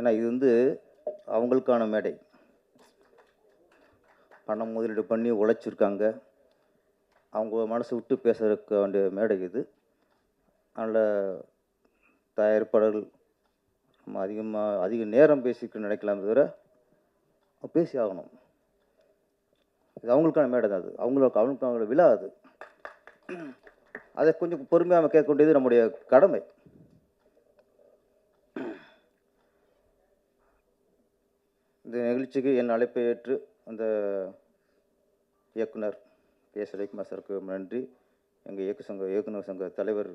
ஏன்னா இது வந்து அவங்களுக்கான மேடை. பணம் முதலீடு பண்ணி உழைச்சிருக்காங்க. அவங்க மனசு விட்டு பேசுறதுக்கு வேண்டிய மேடை இது. அதனால் தயாரிப்பாளர்கள் நம்ம அதிகமாக அதிக நேரம் பேசிக்க நினைக்கலாம் தவிர பேசி ஆகணும். இது அவங்களுக்கான மேடை தான் அது. அவங்களுக்கு அவங்களுக்கான விழா அது. அதை கொஞ்சம் பொறுமையாக கேட்க வேண்டியது நம்முடைய கடமை. இந்த நிகழ்ச்சிக்கு என் அழைப்பை ஏற்று அந்த இயக்குனர் கே சுரேஷ்குமார் சாருக்கு நன்றி. எங்கள் இயக்கு சங்க இயக்குனர் சங்க தலைவர்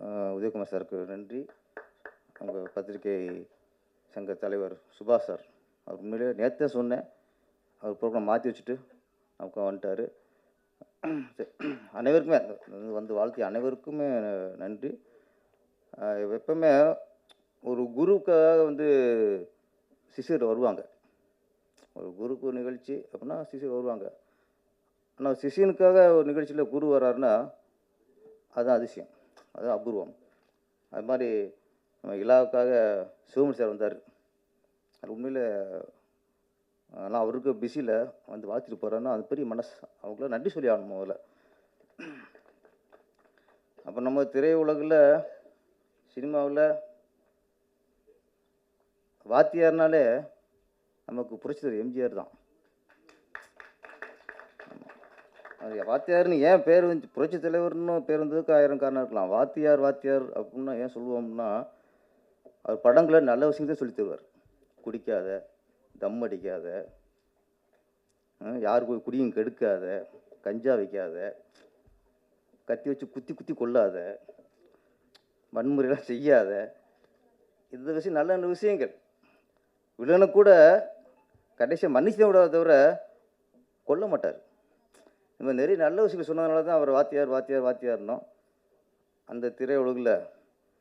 உதயகுமார் சாருக்கு நன்றி. அவங்க பத்திரிகை சங்க தலைவர் சுபாஷ் சார் அவர் உண்மையிலே நேற்றே சொன்னேன். அவர் ப்ரோக்ராம் மாற்றி வச்சுட்டு நமக்கு வந்துட்டார். சரி, அனைவருக்குமே வந்து- வாழ்த்தி அனைவருக்குமே நன்றி. எப்பவுமே ஒரு குருவுக்காக வந்து சிஷியர் வருவாங்க. ஒரு குருக்கு நிகழ்ச்சி அப்படின்னா சிஷியர் வருவாங்க. ஆனால் சிஷியனுக்காக ஒரு நிகழ்ச்சியில் குரு வர்றாருன்னா அதுதான் அதிசயம். அதுதான் அபூர்வம். அது மாதிரி நம்ம இலாவுக்காக சிவமணி சார் வந்தார். அது உண்மையில் ஆனால் அவருக்கு பிஸியில் வந்து வாழ்த்திட்டு போகிறாருன்னா அது பெரிய மனசு. அவங்கள நன்றி சொல்லி ஆகணும் முதல்ல. அப்போ நம்ம திரையுலகில் சினிமாவில் வாத்தியார்னாலே நமக்கு புரட்சித்தர் எம்ஜிஆர் தான். அது வாத்தியார்னு ஏன் பேர் வந்து புரட்சி தலைவர்னு பேர் வந்ததுக்கு ஆயிரம் காரணம் இருக்கலாம். வாத்தியார் வாத்தியார் அப்படின்னா ஏன் சொல்லுவோம்னா அவர் படங்களை நல்ல விஷயத்தையும் சொல்லி தருவார். குடிக்காத தம் அடிக்காத யார் போய் குடியும் கெடுக்காத கஞ்சா வைக்காத கத்தி வச்சு குத்தி குத்தி கொள்ளாத வன்முறையெல்லாம் செய்யாத இந்த விஷயம் நல்ல நல்ல விஷயங்கள். வில்லனை கூட கடைசியாக மன்னிச்சு விட தவிர கொல்ல மாட்டார். இந்த மாதிரி நிறைய நல்ல விஷயங்கள் சொன்னதுனால தான் அவர் வாத்தியார் வாத்தியார் வாத்தியார்னோம் அந்த திரையுலகில்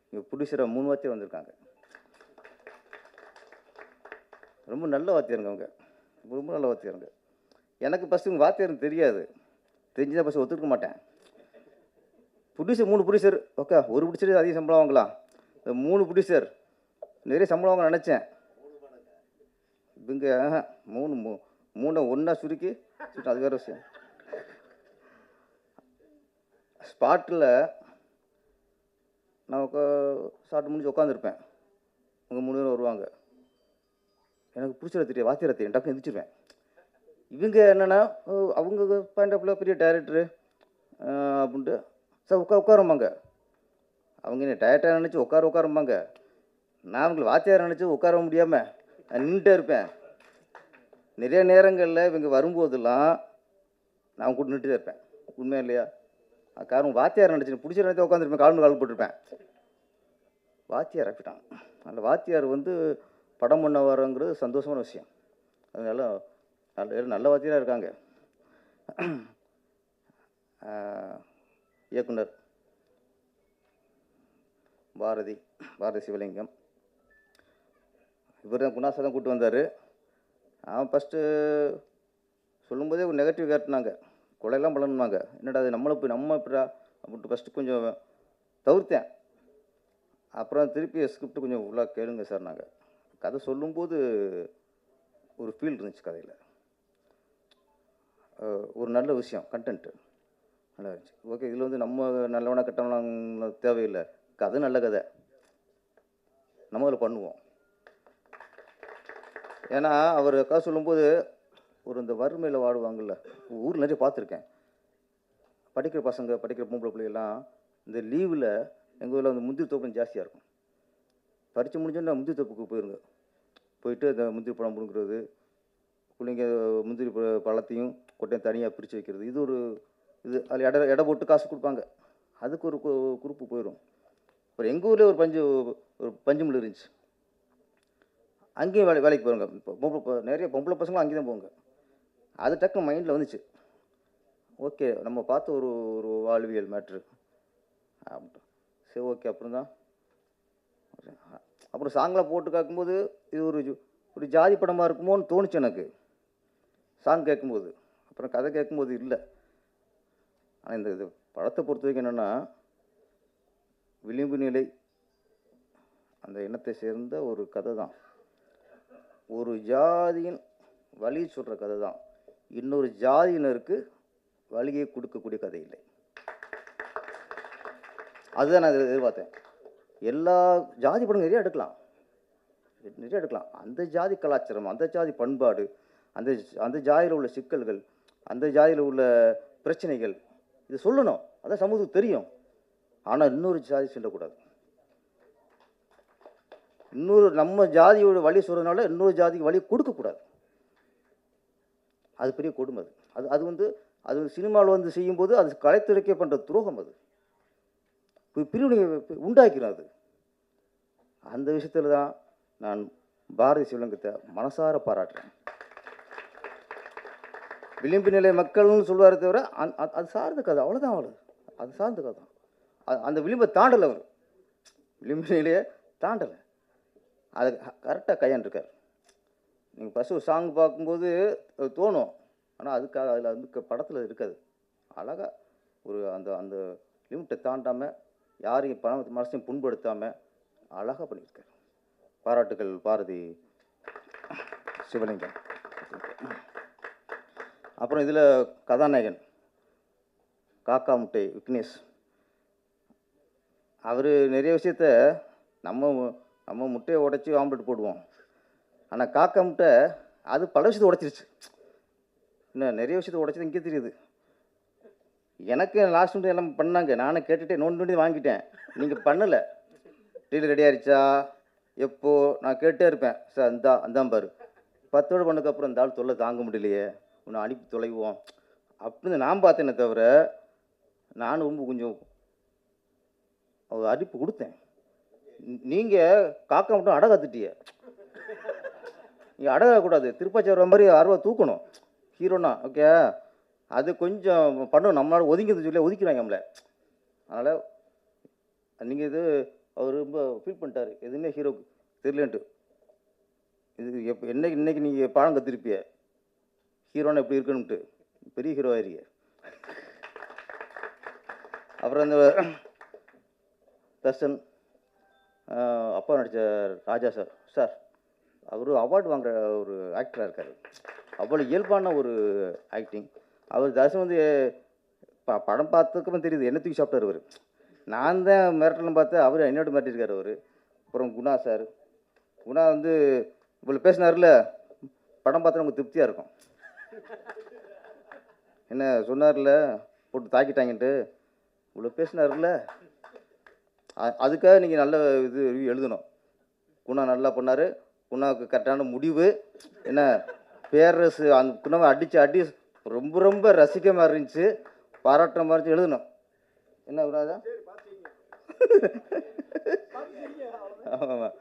இங்கே புடிசராக மூணு வாத்தியார் வந்திருக்காங்க. ரொம்ப நல்ல வாத்தியாருங்க அவங்க. ரொம்ப நல்ல வாத்தியாருங்க. எனக்கு ஃபஸ்ட்டு இவங்க வாத்தியாருன்னு தெரியாது. தெரிஞ்சுதான் ஃபஸ்ட்டு ஒத்துக்க மாட்டேன். புடிசர் மூணு புடிசர் ஓகே ஒரு ப்ரொடியூசர் அதிக சம்பளம் வாங்கலாம். மூணு புடிசர் நிறைய சம்பளம் வாங்க நினச்சேன். இவங்க மூணு மூ மூணை ஒன்றா சுருக்கி சுருக்கி அது வேறு விஷயம். ஸ்பாட்டில் நான் உக்கா ஸ்டார்ட் முடிஞ்சு உட்காந்துருப்பேன் அவங்க மூணு பேரும் வருவாங்க. எனக்கு பிடிச்சிட தெரியும் வாத்தியார தெரியும் டக்குன்னு எந்திரிச்சிருவேன். இவங்க என்னென்னா அவங்க பாயிண்ட் ஆஃப்ல பெரிய டைரக்டரு அப்படின்ட்டு சார் உட்கா உட்காரும்பாங்க. அவங்க என்ன டயர்டாக நினச்சி உட்கார உட்காரும்பாங்க. நான் அவங்களை வாத்தியார் நினச்சி உட்கார முடியாமல் நான் நின்றுட்டே இருப்பேன். நிறைய நேரங்களில் இவங்க வரும்போதெல்லாம் நான் கூட நின்றுட்டே இருப்பேன். உண்மையா இல்லையா? காரணம் வாத்தியார் நினச்சி பிடிச்ச நேரத்தை உட்காந்துருப்பேன் கால் கால் போட்டிருப்பேன். வாத்தியார் ஆக்கிட்டான். அந்த வாத்தியார் வந்து படம் பண்ண வரங்கிறது சந்தோஷமான விஷயம். அதனால நல்ல நல்ல வாத்தியாராக இருக்காங்க. இயக்குனர் பாரதி பாரதி சிவலிங்கம். இவர் தான் குணாசலம் கூப்பிட்டு வந்தார். அவன் ஃபஸ்ட்டு சொல்லும்போதே ஒரு நெகட்டிவ் காட்டினாங்க. கொலையெல்லாம் பண்ணணுமாங்க என்னடா அது நம்மளை போய் நம்ம இப்படா அப்படின்ட்டு ஃபஸ்ட்டு கொஞ்சம் தவிர்த்தேன். அப்புறம் திருப்பி ஸ்கிரிப்ட் கொஞ்சம் ஃபுல்லாக கேளுங்க சார் நாங்கள் கதை சொல்லும்போது ஒரு ஃபீல் இருந்துச்சு கதையில். ஒரு நல்ல விஷயம் கண்டென்ட்டு நல்லா இருந்துச்சு. ஓகே இதில் வந்து நம்ம நல்லவனா கெட்டவனா தேவையில்லை. கதை நல்ல கதை. நம்ம அதில் பண்ணுவோம். ஏன்னா அவர் கதை சொல்லும்போது ஒரு இந்த வறுமையில் வாடுவாங்கள்ல ஊரில் நிறைய பார்த்துருக்கேன். படிக்கிற பசங்க படிக்கிற பொம்பளை பிள்ளைகள்லாம் இந்த லீவில் எங்கள் ஊரில் அந்த முந்திரி தோப்பு ஜாஸ்தியாக இருக்கும். படித்து முடிஞ்சோன்னா முந்திரி தோப்புக்கு போயிருங்க. போயிட்டு அந்த முந்திரி பழம் பிடுங்குறது பிள்ளைங்க முந்திரி பழ- பழத்தையும் கொட்டையும் தனியாக பிரித்து வைக்கிறது. இது ஒரு இது அதில் எடை எடை போட்டு காசு கொடுப்பாங்க. அதுக்கு ஒரு கு- குரூப்பு போயிடும் அப்புறம் எங்கள் ஊரில் ஒரு பஞ்சு ஒரு பஞ்சு மில் இருந்துச்சு. அங்கேயும் வேலை வேலைக்கு போகிறாங்க இப்போ பொம்பளை நிறைய பொம்பளை பசங்களும் அங்கே தான் போங்க. அது டக்குன்னு மைண்டில் வந்துச்சு. ஓகே நம்ம பார்த்து ஒரு ஒரு வாழ்வியல் மேட்ரு அப்படின்ட்டு. சரி ஓகே அப்புறம் தான் அப்புறம் சாங்கெலாம் போட்டு கேட்கும்போது இது ஒரு ஒரு ஜாதி படமாக இருக்குமோன்னு தோணுச்சு எனக்கு. சாங் கேட்கும்போது. அப்புறம் கதை கேட்கும்போது இல்லை. ஆனால் இந்த இது படத்தை பொறுத்த வரைக்கும் என்னென்னா விளிம்பு நிலை அந்த இனத்தை சேர்ந்த ஒரு கதை தான் ஒரு ஜாதியின் வழி சொல்கிற கதை தான் இன்னொரு ஜாதியினருக்கு வழியை கொடுக்கக்கூடிய கதை இல்லை. அதுதான் நான் எதிர்பார்த்தேன். எல்லா ஜாதி படம் நிறைய எடுக்கலாம். நிறைய எடுக்கலாம். அந்த ஜாதி கலாச்சாரம் அந்த ஜாதி பண்பாடு அந்த அந்த ஜாதியில் உள்ள சிக்கல்கள் அந்த ஜாதியில் உள்ள பிரச்சனைகள் இது சொல்லணும். அதான் சமூகத்துக்கு தெரியும். ஆனால் இன்னொரு ஜாதி சொல்லக்கூடாது. இன்னொரு நம்ம ஜாதியோட வழி சொல்கிறதுனால இன்னொரு ஜாதிக்கு வழி கொடுக்கக்கூடாது அது பெரிய கொடுமை அது. அது அது வந்து அது சினிமாவில் வந்து செய்யும்போது அது கலைத்துறைக்கே பண்ணுற துரோகம் அது. பிரிவினை உண்டாக்கிறோம் அது. அந்த விஷயத்தில் தான் நான் பாரதி சிவலிங்கத்தை மனசார பாராட்டுறேன். விளிம்பு நிலை மக்கள்னு சொல்லுவாரே தவிர அந் அது சார்ந்த கதை. அவ்வளோதான் அவ்வளோ அது சார்ந்த கதை அந்த விளிம்பை தாண்டலை அவர். விளிம்பு நிலையை தாண்டலை. அது கரெக்டாக கையாண்டுருக்கார் நீங்கள் ஃபஸ்ட்டு ஒரு சாங் பார்க்கும்போது தோணும். ஆனால் அதுக்காக அதில் வந்து படத்தில் இருக்காது. அழகாக ஒரு அந்த அந்த லிமிட்டை தாண்டாமல் யாரையும் பணம் மனசையும் புண்படுத்தாமல் அழகாக பண்ணியிருக்காரு. பாராட்டுகள் பாரதி. சிவலிங்கம். அப்புறம் இதில் கதாநாயகன். காக்கா முட்டை விக்னேஷ். அவர் நிறைய விஷயத்த நம்ம நம்ம முட்டையை உடைச்சி ஆம்லெட் போடுவோம். ஆனால் காக்கா முட்டை அது பல விஷயத்தை உடச்சிருச்சு. இன்னும் நிறைய விஷயத்தை உடச்சது இங்கே தெரியுது. எனக்கு லாஸ்ட் மினிட் எல்லாம் பண்ணாங்க. நானும் கேட்டுகிட்டே நோண்டி நோண்டி வாங்கிட்டேன். நீங்கள் பண்ணலை. டீல் ரெடி ஆயிடுச்சா எப்போ? நான் கேட்டே இருப்பேன். சார் அந்த அந்தான் பாரு. பத்தோடு பண்ணதுக்கப்புறம் இந்த ஆள் தொல்லை தாங்க முடியலையே. உன்னை அனுப்பி தொலைவோம். அப்படின்னு நான் பார்த்தேனே தவிர நானும் ரொம்ப கொஞ்சம் அவர் அடிப்பு கொடுத்தேன். நீங்கள் காக்கா மட்டும் அடை கத்துட்டிய நீ அடகக்கூடாது திருப்பாச்சி வர மாதிரி அருவா தூக்கணும். ஹீரோனா ஓகே? அது கொஞ்சம் பண்ணணும் நம்மளால் ஒதுங்கிறது சொல்லி ஒதுக்கிறாங்க நம்மளை. அதனால் நீங்கள் இது அவர் ரொம்ப ஃபீல் பண்ணிட்டார். எதுவுமே ஹீரோ தெரியலன்ட்டு. இது எப்போ என்னைக்கு இன்றைக்கி நீங்கள் பாடம் கற்றுருப்பிய ஹீரோனா எப்படி இருக்கணும்ட்டு. பெரிய ஹீரோ ஆயிருக்க அப்புறம் இந்த தர்ஷன் அப்பா நடித்த ராஜா சார் சார் அவர் அவார்டு வாங்குற ஒரு ஆக்டராக இருக்கார். அவ்வளோ இயல்பான ஒரு ஆக்டிங் அவர் தசம் வந்து ப- படம் பார்த்ததுக்கப்புறம் தெரியுது என்ன தூக்கி சாப்பிட்டார் அவர். நான் தான் மிரட்டலும் பார்த்து அவர் என்னோட மாட்டிருக்கார் அவர். அப்புறம் குணா சார். குணா வந்து இவ்வளோ பேசினார்ல படம் பார்த்தா நமக்கு திருப்தியாக இருக்கும். என்ன சொன்னார்ல போட்டு தாக்கிட்டாங்கன்ட்டு. இவ்வளோ பேசினார்ல அதுக்காக நீங்கள் நல்ல இது எழுதணும். குணா நல்லா பண்ணார். குணாவுக்கு கரெக்டான முடிவு. என்ன பேரரசு அந்த குணாவை அடித்து அடி ரொம்ப ரொம்ப ரசிக்க மாதிரி இருந்துச்சு. பாராட்டுற மாதிரி இருந்துச்சு, எழுதணும். என்ன குணாதா? ஆமாம்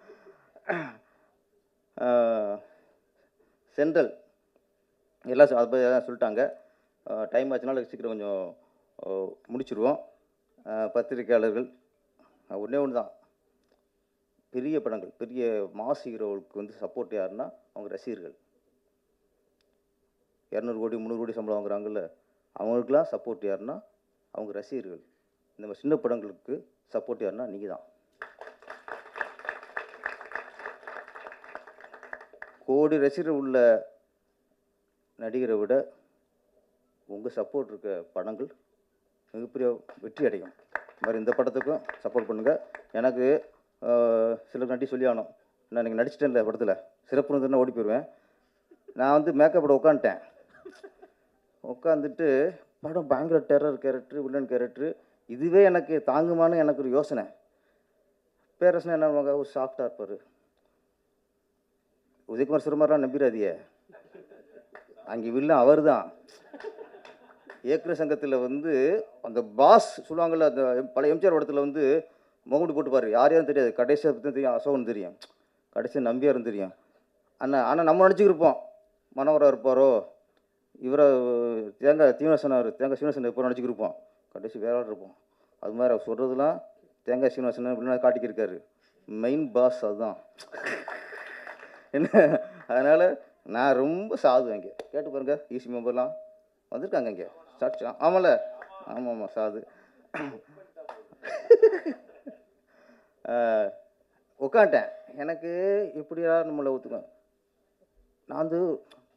சென்ட்ரல் எல்லாம் அதை பற்றி எல்லாம் சொல்லிட்டாங்க. டைம் ஆச்சுனால சீக்கிரம் கொஞ்சம் முடிச்சிடுவோம் பத்திரிகையாளர்கள். ஒன்றே ஒன்று தான். பெரிய படங்கள் பெரிய மாஸ் ஹீரோவுக்கு வந்து சப்போர்ட் யாருன்னா அவங்க ரசிகர்கள். இரநூறு கோடி முந்நூறு கோடி சம்பளம் வாங்குறாங்கல்ல அவங்களுக்குலாம் சப்போர்ட் யாருன்னா அவங்க ரசிகர்கள். இந்த மாதிரி சின்ன படங்களுக்கு சப்போர்ட் யாருன்னா நீங்கள் தான். கோடி ரசிகர் உள்ள நடிகரை விட உங்கள் சப்போர்ட் இருக்க படங்கள் மிகப்பெரிய வெற்றி அடையும் மாதிரி இந்த படத்துக்கும் சப்போர்ட் பண்ணுங்கள் எனக்கு சில நடி சொல்லி ஆனோம் நான் நீங்கள் நடிச்சிட்டேன்ல படத்தில். சிறப்பு இருந்துன்னா ஓடி போயிடுவேன் நான் வந்து மேக்கப்போட உட்காந்துட்டேன் உட்காந்துட்டு படம் பயங்கர டெரர் கேரக்டர் வில்லன் கேரக்டர் இதுவே எனக்கு தாங்குமான்னு எனக்கு ஒரு யோசனை. பேரரசன் என்ன பண்ணுவாங்க? ஒரு சாஃப்டாக இருப்பார். உதயகுமார் சிறுமாரெலாம் நம்பிடாதியே அங்கே வில்லன் அவர் தான் இயக்குனர் சங்கத்தில் வந்து அந்த பாஸ் சொல்லுவாங்கள்ல அந்த பழைய எம்ஜிஆர் படத்தில் வந்து முகமுடி போட்டுப்பார். யார் யாரும் தெரியாது. கடைசியாக பற்றி தெரியும். அசோகன் தெரியும். கடைசியாக நம்பியாரும் தெரியும். அண்ணா ஆனால் நம்ம நினச்சிக்கிருப்போம் மனோகரா இருப்பாரோ? இவரை தேங்காய் சீனிவாசனார் தேங்காய் சீனிவாசன் எப்போ நினச்சிக்கிருப்போம் கடைசி வேற இருப்போம். அது மாதிரி அவர் சொல்கிறதுலாம் தேங்காய் சீனிவாசன் இப்படிலாம் காட்டிக்கிருக்காரு மெயின் பாஸ் அதுதான். என்ன? அதனால் நான் ரொம்ப சாதுவேன் இங்கே. கேட்டு பாருங்க. ஈசி மெம்பர்லாம் வந்திருக்காங்க இங்கே. சாட்சி ஆமாம்ல ஆமாம் ஆமாம் சாது உட்காந்துட்டேன் எனக்கு இப்படியா நம்மளை ஒத்துக்கேன் நான் வந்து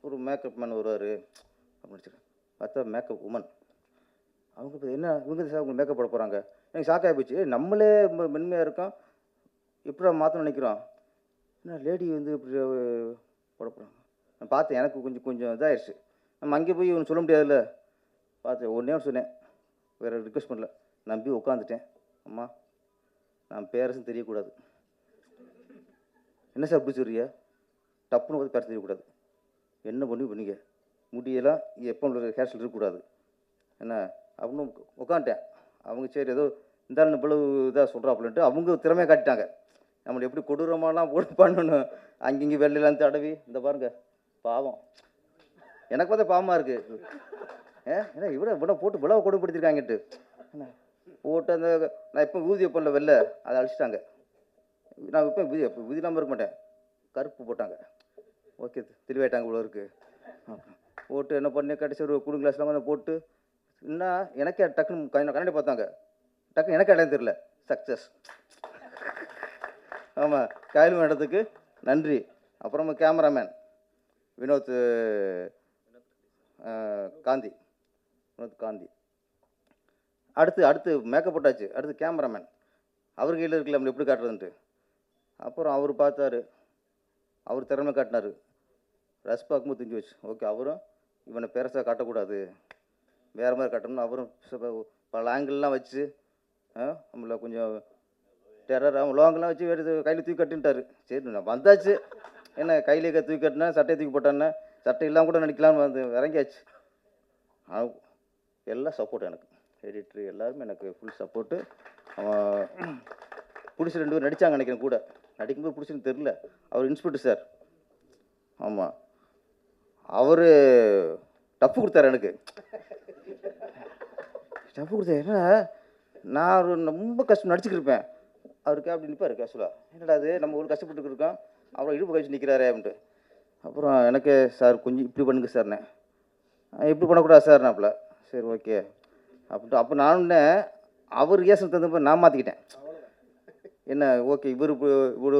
ஒரு மேக்கப் மேன் வருவார். அப்படின்னு நினச்சிருக்கேன் பார்த்தா மேக்கப் உமன் அவங்க என்ன இவங்க சார் உங்களுக்கு மேக்கப் போட போகிறாங்க எனக்கு ஷாக் போச்சு. நம்மளே ரொம்ப மென்மையாக இருக்கோம். எப்படா மாற்றணும்னு நினைக்கிறோம்? என்ன லேடி வந்து இப்படி போட போகிறாங்க நான் பார்த்தேன். எனக்கு கொஞ்சம் கொஞ்சம் இதாகிடுச்சு நம்ம அங்கே போய் ஒன்று சொல்ல முடியாதுல்ல? பார்த்து ஒன்றே சொன்னேன். வேறு ரிக்வெஸ்ட் பண்ணல. நம்பி உட்காந்துட்டேன் அம்மா நான் பேரரசும் தெரியக்கூடாது. என்ன சார் இப்படி சொல்றிய டப்புன்னு பார்த்து பேர தெரியக்கூடாது. என்ன பண்ணி பண்ணிக்க முடியெல்லாம் எப்போ ஹேர் ஸ்டைல் இருக்கக்கூடாது. என்ன? அப்படின்னு உட்காந்துட்டேன் அவங்க சரி ஏதோ இந்தாலும் இவ்வளவு இதாக சொல்கிறாப்புலன்ட்டு அவங்க திறமையை காட்டிட்டாங்க. நம்மளை எப்படி கொடூரமாலாம் போட்டு பண்ணணும்? அங்கங்கே வெள்ளையெல்லாம் தடவி இந்த பாருங்க பாவம். எனக்கு பார்த்தா பாவமாக இருக்குது ஏ ஏன்னா இவ்வளோ இவ்வளோ போட்டு விளவை கொடுப்படுத்திருக்காங்கட்டு என்ன? போட்டு அந்த நான் இப்போ ஊதிய பண்ணல வெளில அதை அழிச்சிட்டாங்க. நான் இப்போ விதி விதி இல்லாமல் இருக்க மாட்டேன். கருப்பு போட்டாங்க. ஓகே தெளிவாயிட்டாங்க இவ்வளோ இருக்குது போட்டு என்ன பண்ணி கடைசி ஒரு குடு கிளாஸ்லாம் வந்து போட்டு என்ன எனக்கே டக்குன்னு கண்ணாடி பார்த்தாங்க. டக்குன்னு எனக்கு இடம் தெரியல. சக்ஸஸ் ஆமாம் காயல் மேடத்துக்கு நன்றி. அப்புறமா கேமராமேன் வினோத் காந்தி. வினோத் காந்தி. அடுத்து அடுத்து மேக்கப் போட்டாச்சு. அடுத்து கேமராமேன் அவர் கையில் இருக்கல நம்ம எப்படி காட்டுறதுன்ட்டு. அப்புறம் அவர் பார்த்தாரு. அவர் திறமை காட்டினார். ரஸ் பார்க்கும்போது தெரிஞ்சு வச்சு ஓகே அவரும் இவனை பெருசாக காட்டக்கூடாது. வேறு மாதிரி காட்டணும்னு அவரும் பல ஆங்கிள்லாம் வச்சு நம்மள கொஞ்சம் டெரர் அவன் லோங்கெல்லாம் வச்சு வேறு கையில் தூக்கி கட்டுன்ட்டார் சரி நான் வந்தாச்சு. என்ன கையிலே க- தூக்கி கட்டினேன் சட்டையை தூக்கி போட்டானே சட்டை இல்லாமல் கூட நடிக்கலாம்னு வந்து இறங்கியாச்சு. எல்லாம் சப்போர்ட் எனக்கு. எடிட்ரு எல்லாருமே எனக்கு ஃபுல் சப்போர்ட்டு அவன் பிடிச்சி ரெண்டு பேரும் நடித்தாங்க நினைக்கிறேன் கூட. நடிக்கும்போது பிடிச்சுன்னு தெரில அவர் இன்ஸ்பெக்டர் சார் ஆமாம் அவர் டப்பு கொடுத்தாரு எனக்கு. டப்பு கொடுத்தாரு என்ன நான் ரொம்ப கஷ்டம் நடிச்சுக்கிருப்பேன் அவருக்கு அப்படி நிற்பார் கேஷுவலாக என்னடா அது நம்ம ஒரு கஷ்டப்பட்டு இருக்கோம். அவரை இழுப்பு கழிச்சு நிற்கிறாரே அப்படின்ட்டு. அப்புறம் எனக்கு சார் கொஞ்சம் இப்படி பண்ணுங்க சார்ண்ணே இப்படி பண்ணக்கூடாது சார் நாப்பில் சரி ஓகே. அப்படின்ட்டு அப்போ நானுன்னே அவர் கேஸுக்கு தகுந்த நான் மாற்றிக்கிட்டேன் என்ன ஓகே இவர் இவ்வளோ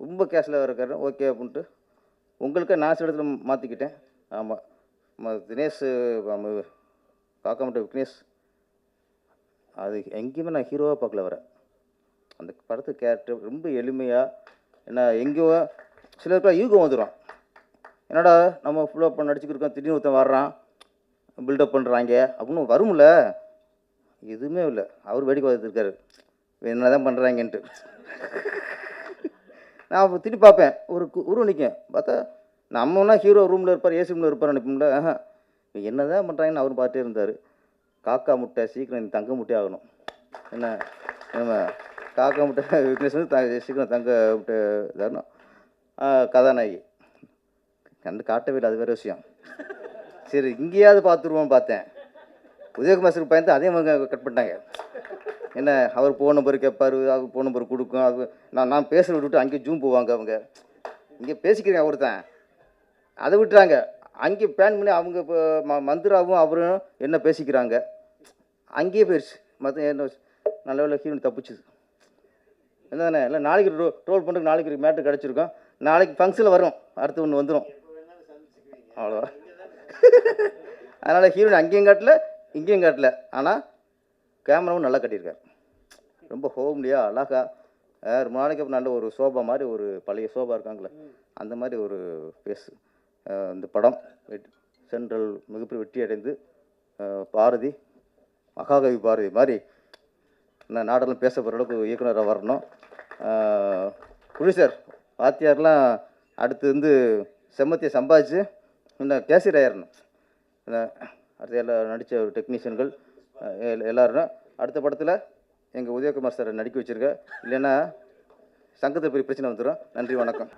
ரொம்ப கேஸில் இருக்காரு ஓகே அப்படின்ட்டு உங்களுக்கு நான் சில இடத்துல மாற்றிக்கிட்டேன் ஆமாம் தினேஷ் காக்காமட்ட விக்னேஷ் அது எங்கேயுமே நான் ஹீரோவாக பார்க்கல வரேன் அந்த படத்து கேரக்டர் ரொம்ப எளிமையாக என்ன எங்கேயோ சிலருக்குலாம் யூகம் வந்துடும் என்னடா நம்ம ஃபுல்லாக பண்ண நடிச்சுக்கிருக்கோம் திடீர்னு ஒருத்தன் வர்றான். பில்டப் பண்ணுறாங்க அப்படின்னு வரும்ல. எதுவுமே இல்லை. அவர் வேடிக்கை பார்த்துருக்காரு என்ன தான் பண்ணுறாங்கன்ட்டு நான் அப்போ திருப்பி பார்ப்பேன். ஒரு கு- உருவம் நிற்கும் பார்த்தா நம்மனா ஹீரோ ரூமில் இருப்பார் ஏசி ரூமில் இருப்பார் நினைப்போம்ல. என்ன தான் பண்ணுறாங்கன்னு அவரும் பார்த்துட்டே இருந்தார். காக்கா முட்டை சீக்கிரம் நீ தங்க முட்டை ஆகணும். என்ன? நம்ம காக்கா முட்டை விக்னேஷ் வந்து த சீக்கிரம் தங்க முட்டை தரணும். கதாநாயகி. கண்டு காட்டவே இல்லை அது வேறு விஷயம். சரி இங்கேயாவது பார்த்துருவோம் பார்த்தேன். உதயகுமார் சாருக்கு பயந்து அதே மாதிரி கட் பண்ணிட்டாங்க. என்ன அவர் ஃபோன் நம்பர் கேட்பார் அவர் ஃபோன் நம்பர் கொடுக்கும் அது நான் நான் பேசுகிற விட்டுட்டு அங்கேயே ஜூம் போவாங்க அவங்க. இங்கே பேசிக்கிறேன் தான் அதை விட்டுறாங்க. அங்கே பிளான் பண்ணி அவங்க இப்போ ம மந்திராவும் அவரும் என்ன பேசிக்கிறாங்க? அங்கேயே போயிடுச்சு மற்ற என்ன நல்ல வேலை ஹீரோன் தப்பிச்சுது. என்னதானே இல்லை நாளைக்கு ட்ரோ ட்ரோல் பண்ணுறதுக்கு நாளைக்கு மேட்ரு கிடச்சிருக்கோம். நாளைக்கு ஃபங்க்ஷனில் வரும். அடுத்து ஒன்று வந்துடும் அவ்வளோ அதனால் ஹீரோயின் அங்கேயும் காட்டல இங்கேயும் காட்டல. ஆனால் கேமராவும் நல்லா கட்டியிருக்கார். ரொம்ப ஹோம்லியாக அழகா ரொம்ப நாளைக்கு அப்புறம் நல்ல ஒரு சோபா மாதிரி ஒரு பழைய சோபா இருக்காங்களே அந்த மாதிரி ஒரு ஃபேஸ் இந்த படம் வெட்- சென்ட்ரல் மிகப்பெரிய வெற்றி அடைந்து பாரதி மகாகவி பாரதி மாதிரி நான் நாடெல்லாம் பேச போகிற அளவுக்கு இயக்குனராக வரணும் ப்ரொடியூசர் வாத்தியார்லாம் அடுத்து வந்து செம்மத்தியை சம்பாதிச்சு இந்த கேசியர் ஆயிடணும் என்ன, அடுத்து எல்லா நடித்த ஒரு டெக்னீஷியன்கள் எல்லாரும் அடுத்த படத்தில் எங்கள் உதயகுமார் சார் நடிக்க வச்சுருக்க. இல்லைன்னா சங்கத்தில் பெரிய பிரச்சனை வந்துடும் நன்றி வணக்கம்.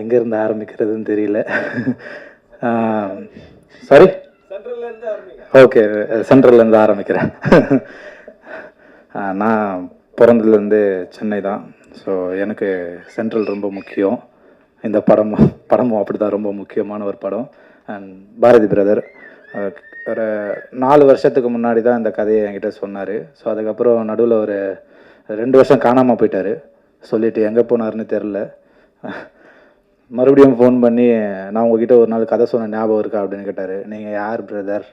எங்கேருந்து ஆரம்பிக்கிறதுன்னு தெரியல. சாரி ஓகே சென்ட்ரல்லேருந்து ஆரம்பிக்கிறேன். நான் பிறந்ததுலேருந்து சென்னை தான். ஸோ எனக்கு சென்ட்ரல் ரொம்ப முக்கியம். இந்த படமும் படமும் அப்படி தான் ரொம்ப முக்கியமான ஒரு படம். பாரதி பிரதர் ஒரு நாலு வருஷத்துக்கு முன்னாடி தான் இந்த கதையை என்கிட்ட சொன்னார். ஸோ அதுக்கப்புறம் நடுவில் ஒரு ரெண்டு வருஷம் காணாமல் போயிட்டார். சொல்லிவிட்டு எங்கே போனாருன்னு தெரில மறுபடியும் ஃபோன் பண்ணி நான் உங்ககிட்ட ஒரு நாள் கதை சொன்ன ஞாபகம் இருக்கா அப்படின்னு கேட்டார். நீங்கள் யார் பிரதர்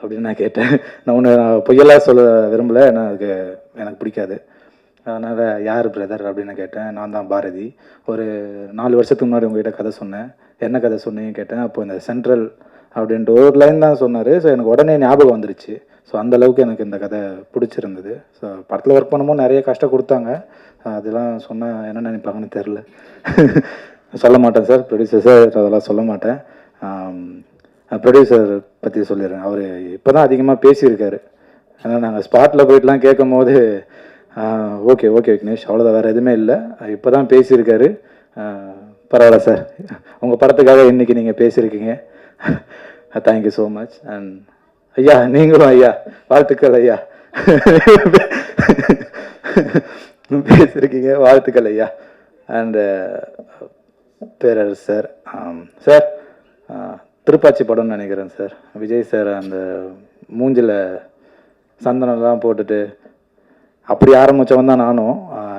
அப்படின்னு நான் கேட்டேன். நான் ஒன்று பொய்யெல்லாம் சொல்ல விரும்பலை. ஏன்னா அதுக்கு எனக்கு பிடிக்காது. அதனால் யார் பிரதர் அப்படின்னு கேட்டேன். நான் தான் பாரதி. ஒரு நாலு வருஷத்துக்கு முன்னாடி உங்ககிட்ட கதை சொன்னேன். என்ன கதை சொன்னீங்க கேட்டேன். அப்போ இந்த சென்ட்ரல் அப்படின்ட்டு ஒரு லைன் தான் சொன்னார். ஸோ எனக்கு உடனே ஞாபகம் வந்துருச்சு. ஸோ அந்தளவுக்கு எனக்கு இந்த கதை பிடிச்சிருந்தது. ஸோ படத்தில் ஒர்க் பண்ணும்போது நிறைய கஷ்டம் கொடுத்தாங்க. அதெல்லாம் சொன்னால் என்ன நினைப்பாங்கன்னு தெரில சொல்ல மாட்டேன் சார். ப்ரொடியூசர் சார் அதெல்லாம் சொல்ல மாட்டேன். ப்ரொடியூசர் பற்றி சொல்லிடுறேன். அவர் இப்போ தான் அதிகமாக பேசியிருக்காரு. ஏன்னா நாங்கள் ஸ்பாட்டில் போயிட்டுலாம் கேட்கும் போது ஓகே ஓகே விக்னேஷ். அவ்வளோதான் வேறு எதுவுமே இல்லை. இப்போ தான் பேசியிருக்காரு பரவாயில்ல சார். உங்கள் படத்துக்காக இன்றைக்கி நீங்கள் பேசியிருக்கீங்க. Thank you so much and ஐயா நீங்களும் ஐயா வாழ்த்துக்கள் ஐயா. பேசியிருக்கீங்க வாழ்த்துக்கள் ஐயா. And uh, Perarasu sir um, sir uh, Thiruppachi படம்னு நினைக்கிறேன் சார். விஜய் சார் அந்த மூஞ்சில் சந்தனம்லாம் போட்டுட்டு அப்படி ஆரம்பித்தவன் தான் நானும். Uh,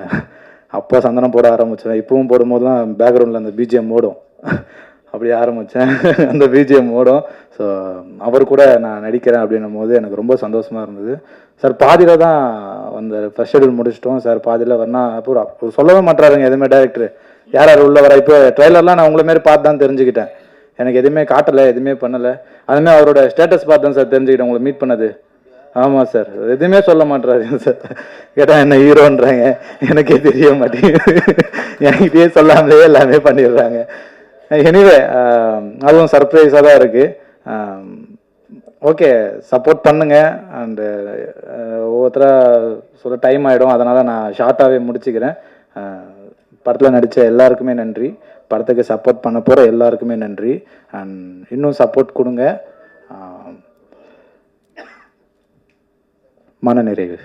அப்போ சந்தனம் போட ஆரம்பித்தேன் இப்போவும் போடும்போது தான் பேக்ரவுண்டில் அந்த பிஜிஎம் ஓடும். அப்படி ஆரம்பித்தேன் அந்த பிஜிஎம் ஓடும். ஸோ அவர் கூட நான் நடிக்கிறேன் அப்படின்னும் போது எனக்கு ரொம்ப சந்தோஷமாக இருந்தது. சார் பாதியில் தான் அந்த ஃபஸ்ட் ஷெடியூல் முடிச்சிட்டோம். சார் பாதியில் வரனா அப்புறம் சொல்லவே மாட்டாருங்க எதுவுமே டேரக்டர் யார் யார் உள்ள வர இப்போ ட்ரைலர்லாம் நான் உங்களை மாரி பார்த்து தான் தெரிஞ்சுக்கிட்டேன். எனக்கு எதுவுமே காட்டலை எதுவுமே பண்ணலை. அதுமாதிரி அவரோட ஸ்டேட்டஸ் பார்த்து தான் சார் தெரிஞ்சுக்கிட்டேன். உங்களை மீட் பண்ணது. ஆமாம் சார் எதுவுமே சொல்ல மாட்டாரு சார் கேட்டால் என்ன ஹீரோன்றாங்க? எனக்கே தெரிய மாட்டேங்குது. என்கிட்டயே சொல்லாமலே எல்லாமே பண்ணிடுறாங்க. எனிவே அதுவும் சர்ப்ரைஸாக தான் இருக்குது ஓகே சப்போர்ட் பண்ணுங்க. அண்டு ஒவ்வொருத்தராக சொல்ல டைம் ஆகிடும் அதனால் நான் ஷார்ட்டாகவே முடிச்சுக்கிறேன். படத்தில் நடித்த எல்லாருக்குமே நன்றி. படத்துக்கு சப்போர்ட் பண்ண போகிற எல்லாருக்குமே நன்றி. அண்ட் இன்னும் சப்போர்ட் கொடுங்க. மனநிறைவு.